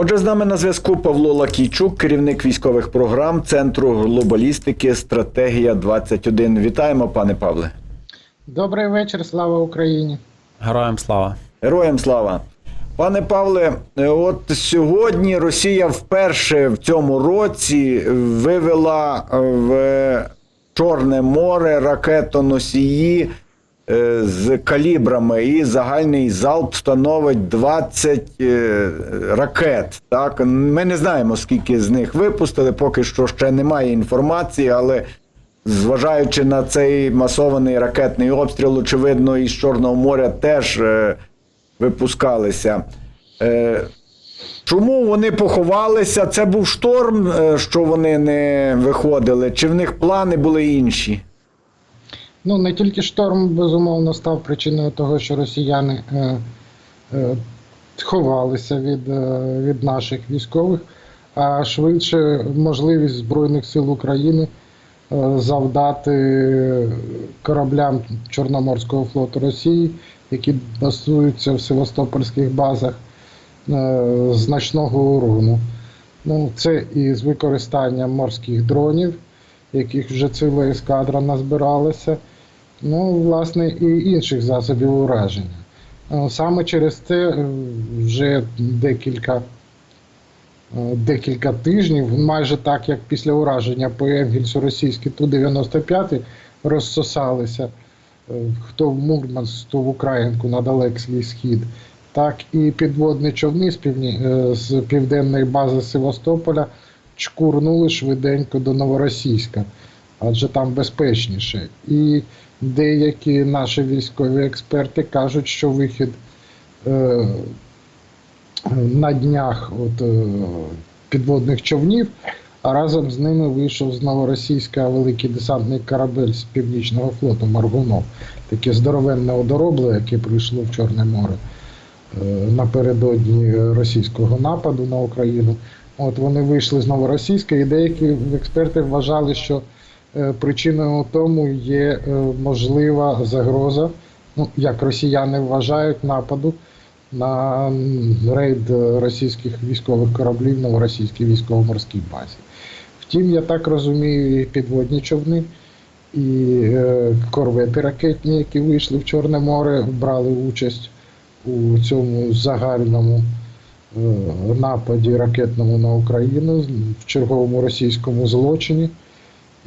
Отже, з нами на зв'язку Павло Лакійчук, керівник військових програм Центру глобалістики Стратегія 21 Вітаємо, пане Павле. Добрий вечір, слава Україні. Героям слава. Героям слава. Пане Павле, е, от сьогодні Росія вперше в цьому році вивела е, в Чорне море ракетоносії з калібрами, і загальний залп становить 20 е, ракет. Так? Ми не знаємо, скільки з них випустили, поки що ще немає інформації, але зважаючи на цей масований ракетний обстріл, очевидно, із Чорного моря теж е, випускалися. Е, чому вони поховалися? Це був шторм, е, що вони не виходили, чи в них плани були інші? Ну, не тільки шторм, безумовно, став причиною того, що росіяни е, е, ховалися від, е, від наших військових, а швидше можливість Збройних сил України е, завдати кораблям Чорноморського флоту Росії, які базуються в Севастопольських базах, е, значного урону. Ну, це і з використанням морських дронів, яких вже ціла ескадра назбиралася, ну, власне, і інших засобів ураження. Е, Саме через це е, вже декілька, е, декілька тижнів, майже так як після ураження по Енгельсу російські Ту-95 розсосалися, хто в Мурманськ, хто в Українку на Далекий Схід, так і підводні човни з, півні, з південної бази Севастополя чкурнули швиденько до Новоросійська, адже там безпечніше. І деякі наші військові експерти кажуть, що вихід е, на днях от, е, підводних човнів, а разом з ними вийшов з Новоросійська великий десантний корабель з Північного флоту Маргунов. Таке здоровенне одоробло, яке прийшло в Чорне море е, напередодні російського нападу на Україну. От вони вийшли з Новоросійська, і деякі експерти вважали, що причиною тому є е, можлива загроза, ну як росіяни вважають, нападу на рейд е, російських військових кораблів в новоросійській військово-морській базі. Втім, я так розумію, і підводні човни, і е, корвети ракетні, які вийшли в Чорне море, брали участь у цьому загальному е, нападі ракетному на Україну в черговому російському злочині.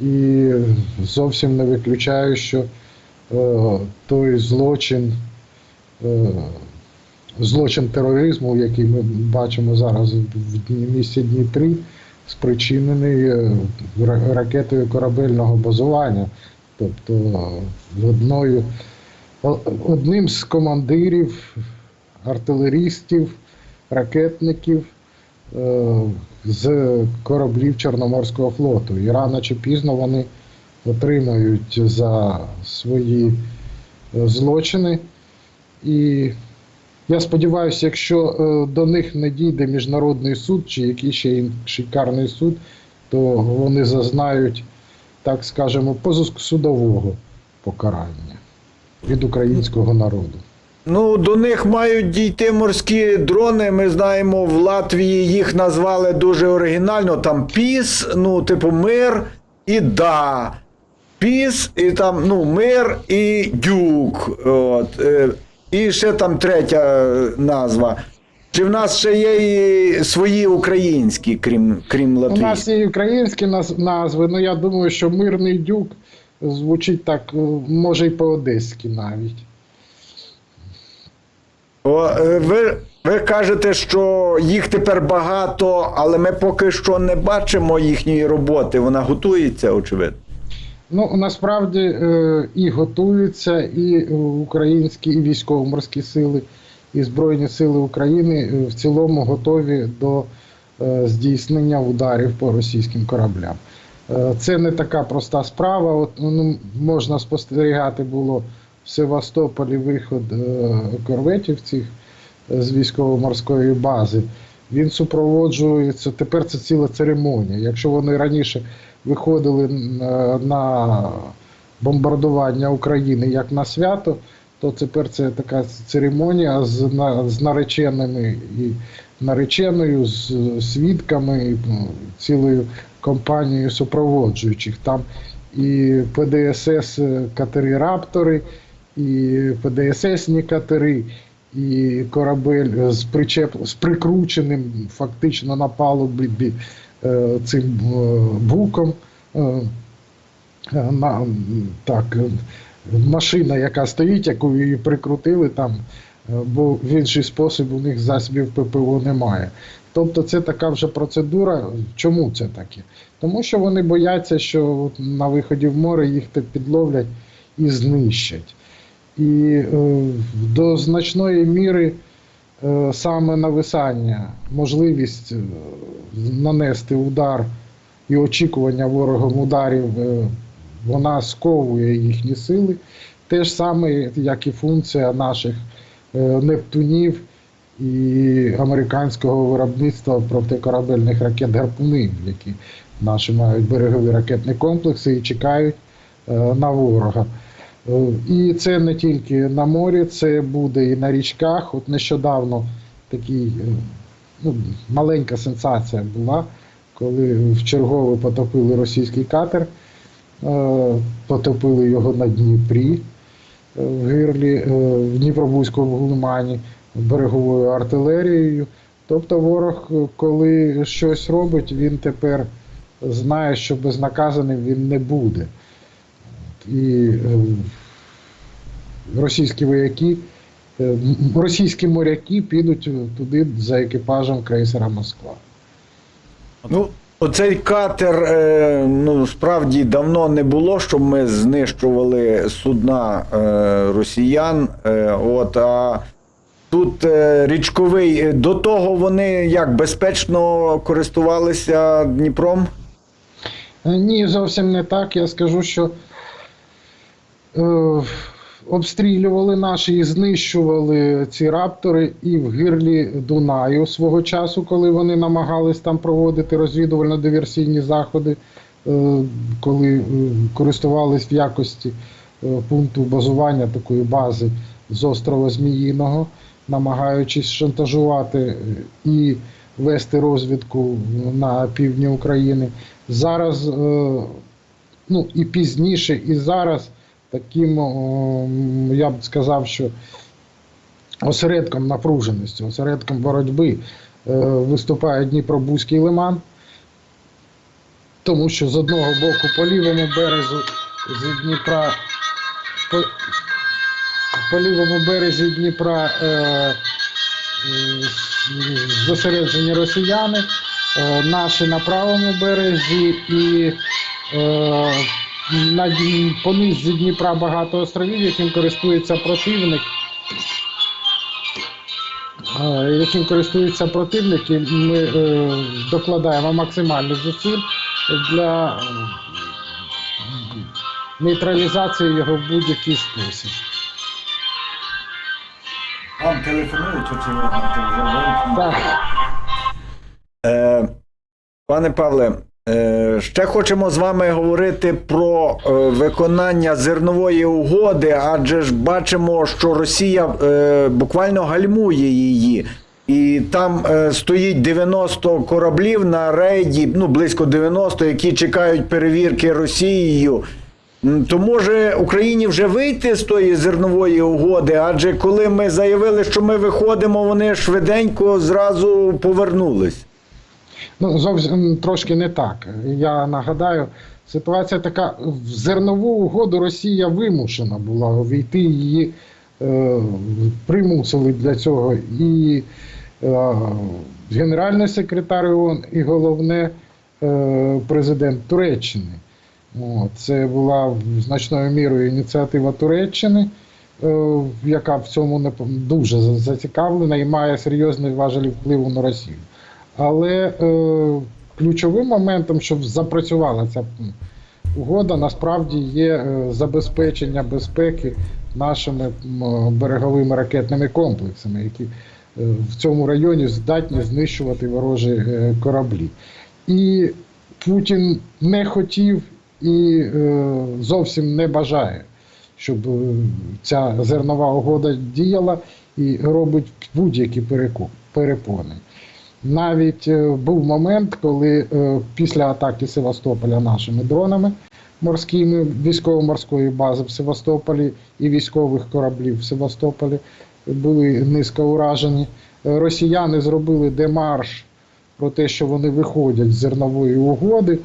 І зовсім не виключаю, що е, той злочин, е, злочин тероризму, який ми бачимо зараз в місті Дніпрі, спричинений е, ракетою корабельного базування. Тобто одною, одним з командирів, артилерістів, ракетників з кораблів Чорноморського флоту. І рано чи пізно вони отримають за свої е, злочини. І я сподіваюся, якщо е, до них не дійде міжнародний суд чи якийсь ще інший карний суд, то вони зазнають, так скажемо, позасудового покарання від українського народу. Ну, до них мають дійти морські дрони. Ми знаємо, в Латвії їх назвали дуже оригінально. Там піс, ну, типу, мир і да. Піс, і там, ну, мир і дюк. От. е, І ще там третя е, назва. Чи в нас ще є і свої українські, крім, крім У нас латвійських? є українські назви, ну я думаю, що мирний дюк звучить так, е, може, і по-одеськи навіть. О, е, ви, ви кажете, що їх тепер багато, але ми поки що не бачимо їхньої роботи. Вона готується, очевидно. Ну, насправді е, і готуються, і українські, і військово-морські сили, і Збройні Сили України е, в цілому готові до здійснення ударів по російським кораблям. Це не така проста справа. От, ну, можна спостерігати було в Севастополі виход е, корветів цих е, з військово-морської бази. Він супроводжується. Тепер це ціла церемонія. Якщо вони раніше виходили на, на бомбардування України як на свято, то тепер це така церемонія з, з нареченими і нареченою, з свідками, ну, цілою компанією супроводжуючих. Там і ПДСС катери Раптори, і ПДССні катери, і корабель з причеп з прикрученим фактично на палубі е, цим буком. Е, е, на, так, машина, яка стоїть, яку її прикрутили там, бо в інший спосіб у них засобів ППО немає. Тобто це така вже процедура. Чому це таке? Тому що вони бояться, що на виході в море їх підловлять і знищать. І е, до значної міри е, саме нависання, можливість е, нанести удар і очікування ворогом ударів, вона сковує їхні сили. Те ж саме, як і функція наших Нептунів і американського виробництва протикорабельних ракет гарпунів, які наші мають берегові ракетні комплекси і чекають на ворога. І це не тільки на морі, це буде і на річках. От нещодавно такий е, ну, маленька сенсація була, коли вчергове потопили російський катер, е, потопили його на Дніпрі е, в гирлі в Дніпробузькому лимані береговою артилерією. Тобто ворог, коли щось робить, він тепер знає, що безнаказаним він не буде. І е, російські вояки, е, російські моряки підуть туди за екіпажем крейсера Москва. Ну, оцей катер е, ну, справді давно не було, щоб ми знищували судна росіян. От, а тут річковий. До того вони як безпечно користувалися Дніпром? Ні, зовсім не так. Я скажу, що обстрілювали наші і знищували ці раптори і в гирлі Дунаю свого часу, коли вони намагались там проводити розвідувально-диверсійні заходи, е, коли е, користувались в якості е, пункту базування такої бази з острова Зміїного, намагаючись шантажувати е, і вести розвідку на півдні України. Зараз, е, ну і пізніше, і зараз таким, я б сказав, що осередком напруженості, осередком боротьби е, виступає Дніпробузький лиман, тому що з одного боку по лівому березу з Дніпра по, по лівому березі Дніпра е, зосереджені росіяни, е, наші на правому березі і е, на Дні- по низі Дніпра багато островів, яким користується противник. Яким користується противник, і ми е, докладаємо максимальних зусиль для е, нейтралізації його в будь-який спосіб. Вам телефонують, очевидно, Так. Е, пане Павле, ще хочемо з вами говорити про е, виконання зернової угоди, адже ж бачимо, що Росія е, буквально гальмує її. І там е, стоїть 90 кораблів на рейді, ну близько 90, які чекають перевірки Росією. То може Україні вже вийти з тої зернової угоди, адже коли ми заявили, що ми виходимо, вони швиденько зразу повернулись. Ну, зовсім трошки не так. Я нагадаю, ситуація така: в зернову угоду Росія вимушена була увійти, її е, примусили для цього і е, генеральний секретар ООН, і головне е, президент Туреччини. От, це була значною мірою ініціатива Туреччини, е, яка в цьому не дуже зацікавлена і має серйозні важелі впливу на Росію. Але е, ключовим моментом, щоб запрацювала ця угода, насправді є е, забезпечення безпеки нашими береговими ракетними комплексами, які е, в цьому районі здатні знищувати ворожі е, кораблі. І Путін не хотів і зовсім не бажає, щоб ця зернова угода діяла і робить будь-які перепони. Навіть е, був момент, коли е, після атаки Севастополя нашими дронами морськими військово-морської бази в Севастополі і військових кораблів в Севастополі були низько уражені. Е, Росіяни зробили демарш про те, що вони виходять з зернової угоди.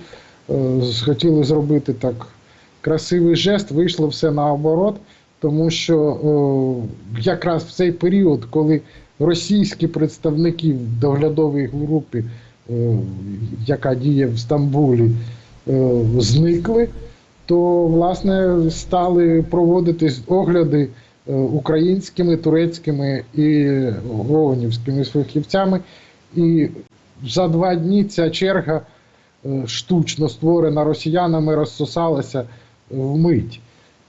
Хотіли зробити так красивий жест, вийшло все наоборот, тому що якраз в цей період, коли російські представники в доглядовій групі, е, яка діє в Стамбулі, е, зникли, то власне стали проводитись огляди е, українськими, турецькими і ООНівськими фахівцями. І за два дні ця черга штучно створена росіянами розсосалася вмить.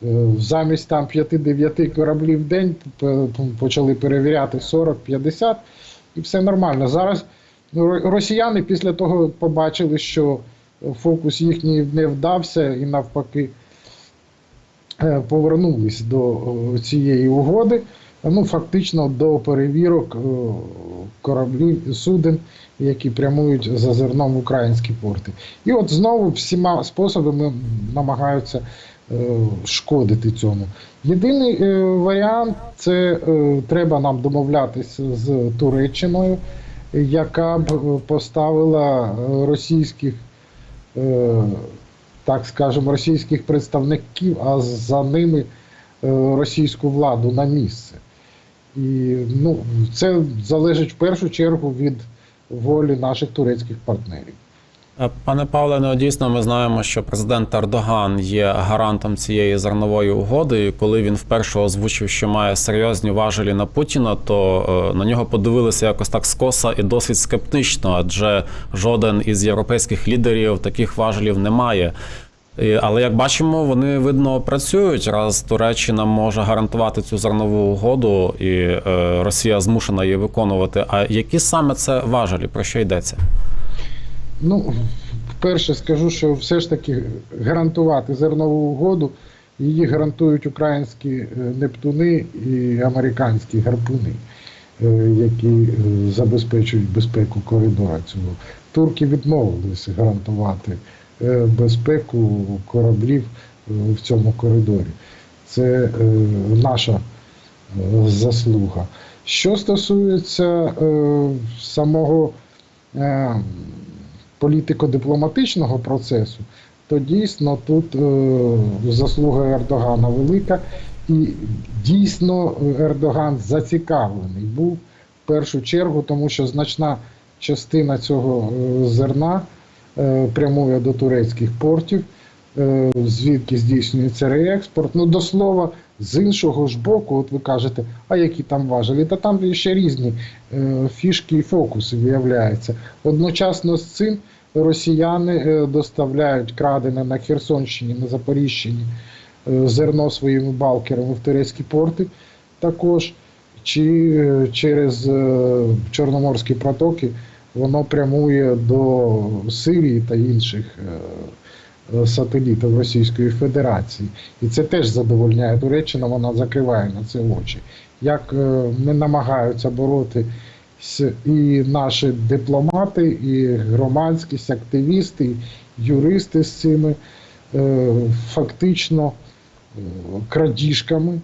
Е, Замість там 5-9 кораблів в день почали перевіряти 40-50 і все нормально. Зараз ну, росіяни після того побачили, що фокус їхній не вдався і навпаки е, повернулись до е, цієї угоди. Ну, фактично до перевірок кораблів суден, які прямують за зерном в українські порти. І от знову всіма способами намагаються шкодити цьому. Єдиний е, варіант це е, треба нам домовлятися з Туреччиною, яка б е, поставила е, російських, е, так скажемо, російських представників, а за ними е, російську владу на місце. І ну, це залежить в першу чергу від волі наших турецьких партнерів. Е, Пане Павле, ну дійсно ми знаємо, що президент Ердоган є гарантом цієї зернової угоди. І коли він вперше озвучив, що має серйозні важелі на Путіна, то е, на нього подивилися якось так скоса і досить скептично, адже жоден із європейських лідерів таких важелів не має. І- Але як бачимо, вони видно працюють. Раз Туреччина може гарантувати цю зернову угоду, і е, Росія змушена її виконувати. А які саме це важелі? Про що йдеться? Ну, вперше скажу, що все ж таки гарантувати зернову угоду її гарантують українські е, нептуни і американські гарпуни, е, які е, забезпечують безпеку коридора цього. Турки відмовилися гарантувати безпеку кораблів в цьому коридорі. Це наша заслуга. Що стосується самого політико-дипломатичного процесу, то дійсно тут е, заслуга Ердогана велика, і дійсно Ердоган зацікавлений був в першу чергу, тому що значна частина цього е, зерна е, прямує до турецьких портів, звідки здійснюється реекспорт. Ну, до слова, з іншого ж боку, от ви кажете, а які там важелі? Та там ще різні е, фішки і фокуси виявляються. Одночасно з цим росіяни е, доставляють крадене на Херсонщині, на Запоріжчині е, зерно своїми балкерами в турецькі порти також, чи е, через Чорноморські протоки воно прямує до Сирії та інших сателітів Російської Федерації. І це теж задовольняє Туреччина, вона закриває на це очі. Як не намагаються бороти і наші дипломати, і громадськість, активісти, і юристи з цими е, фактично е, крадіжками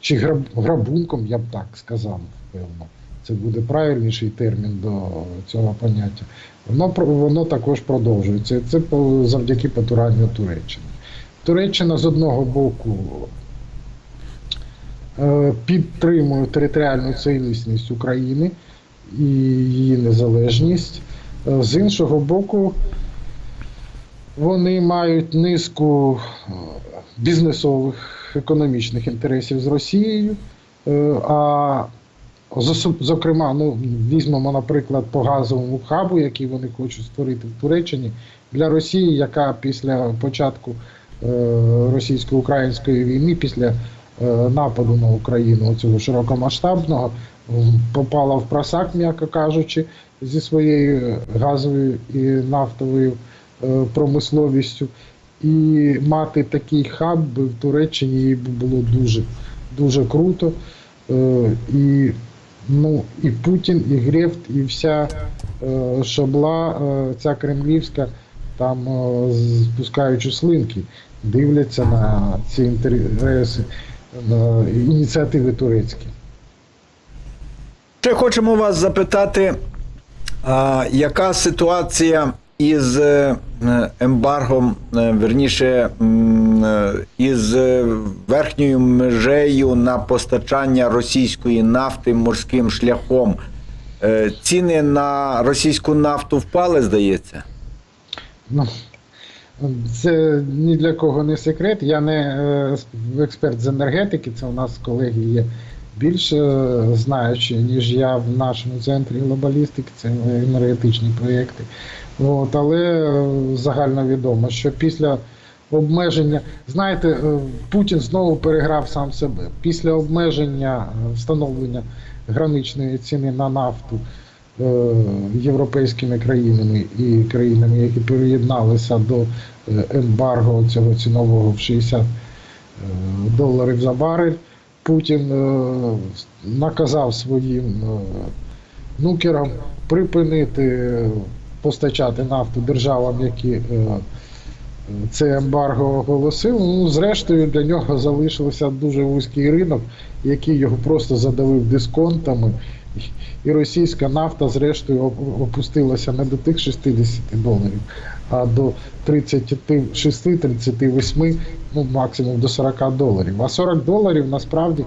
чи граб, грабунком, я б так сказав, певно. Це буде правильніший термін до цього поняття. Воно, воно також продовжується. Це завдяки потуранню Туреччини. Туреччина з одного боку е, підтримує територіальну цілісність України і її незалежність. Е, З іншого боку, вони мають низку е, бізнесових економічних інтересів з Росією. Е, А зокрема, ну візьмемо, наприклад, по газовому хабу, який вони хочуть створити в Туреччині для Росії, яка після початку російсько-української війни, після нападу на Україну цього широкомасштабного, попала в просак, м'яко кажучи, зі своєю газовою і нафтовою е, промисловістю. І мати такий хаб в Туреччині їй було дуже, дуже круто. Е, І Ну, і Путін, і Грефт, і вся е, шабла, ця кремлівська, там спускаючи слинки, дивляться на ці інтереси, на ініціативи турецькі. Ще хочемо вас запитати, а, яка ситуація із е, ембаргом, е, верніше, е, із верхньою межею на постачання російської нафти морським шляхом? Ціни на російську нафту впали, здається? Ну, це ні для кого не секрет. Я не експерт з енергетики, це у нас колеги є більш е, знаючі, ніж я в нашому центрі глобалістики, це енергетичні проєкти. От, але е, загально відомо, що після обмеження, знаєте, е, Путін знову переграв сам себе. Після обмеження е, встановлення граничної ціни на нафту європейськими країнами і країнами, які приєдналися до ембарго цього цінового в 60 е, доларів за барель. Путін е, наказав своїм е, нукерам припинити постачати нафту державам, які е, це ембарго оголосили. Ну, зрештою, для нього залишився дуже вузький ринок, який його просто задавив дисконтами. І російська нафта, зрештою, опустилася не до тих 60 доларів, а до 36-38, ну максимум до 40 доларів. А 40 доларів насправді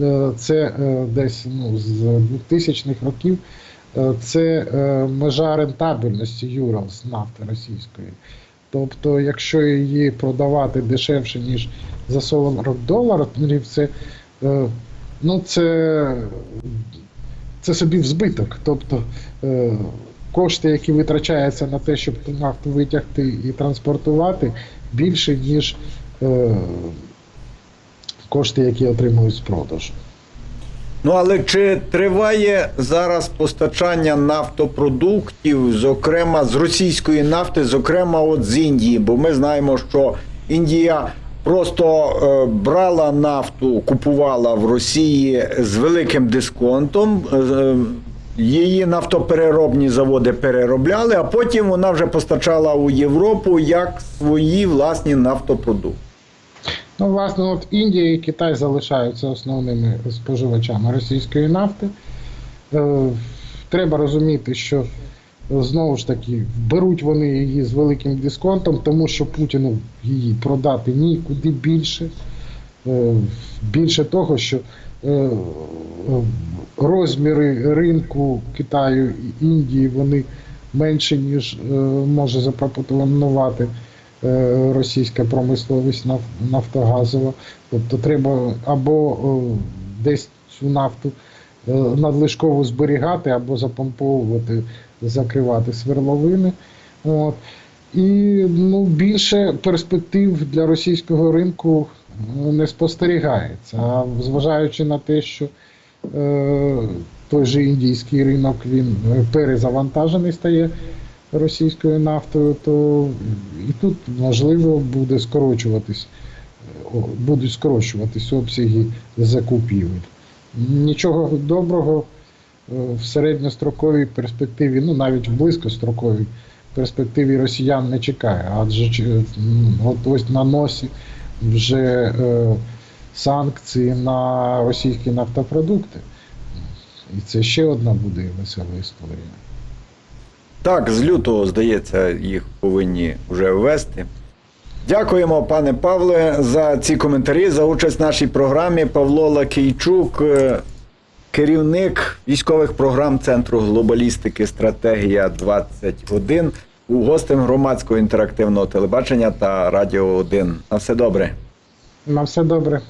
е, це е, десь ну, з 2000-х років. е, Це межа рентабельності Юралс нафти російської. Тобто, якщо її продавати дешевше, ніж за 40 доларів, це, е, ну, це, це собі в збиток. Тобто е, кошти, які витрачаються на те, щоб ту нафту витягти і транспортувати, більше, ніж е, кошти, які отримують з продажу. Ну але чи триває зараз постачання нафтопродуктів, зокрема з російської нафти, зокрема от з Індії? Бо ми знаємо, що Індія просто е, брала нафту, купувала в Росії з великим дисконтом. е, Її нафтопереробні заводи переробляли, а потім вона вже постачала у Європу як свої власні нафтопродукти. Ну, власне, от Індія і Китай залишаються основними споживачами російської нафти. Е, треба розуміти, що знову ж таки беруть вони її з великим дисконтом, тому що Путіну її продати нікуди більше. Е, більше того, що е, розміри ринку Китаю і Індії вони менші, ніж може запропонувати російська промисловість наф- нафтогазова. Тобто треба або е, десь цю нафту е, надлишково зберігати, або запомповувати, закривати сверловини. От. І ну, більше перспектив для російського ринку ну, не спостерігається. А зважаючи на те, що е, той же індійський ринок він е, перезавантажений стає російською нафтою, то і тут можливо буде скорочуватись, е, будуть скорочуватись обсяги закупівель. Нічого доброго е, в середньостроковій перспективі, ну навіть в близькостроковій перспективі росіян не чекає, адже от ось на носі вже е, санкції на російські нафтопродукти. І це ще одна буде весела історія. Так, з лютого, здається, їх повинні вже ввести. Дякуємо, пане Павле, за ці коментарі, за участь в нашій програмі. Павло Лакійчук, е, керівник військових програм Центру глобалістики Стратегія 21, був гостем громадського інтерактивного телебачення та Радіо 1. На все добре. На все добре.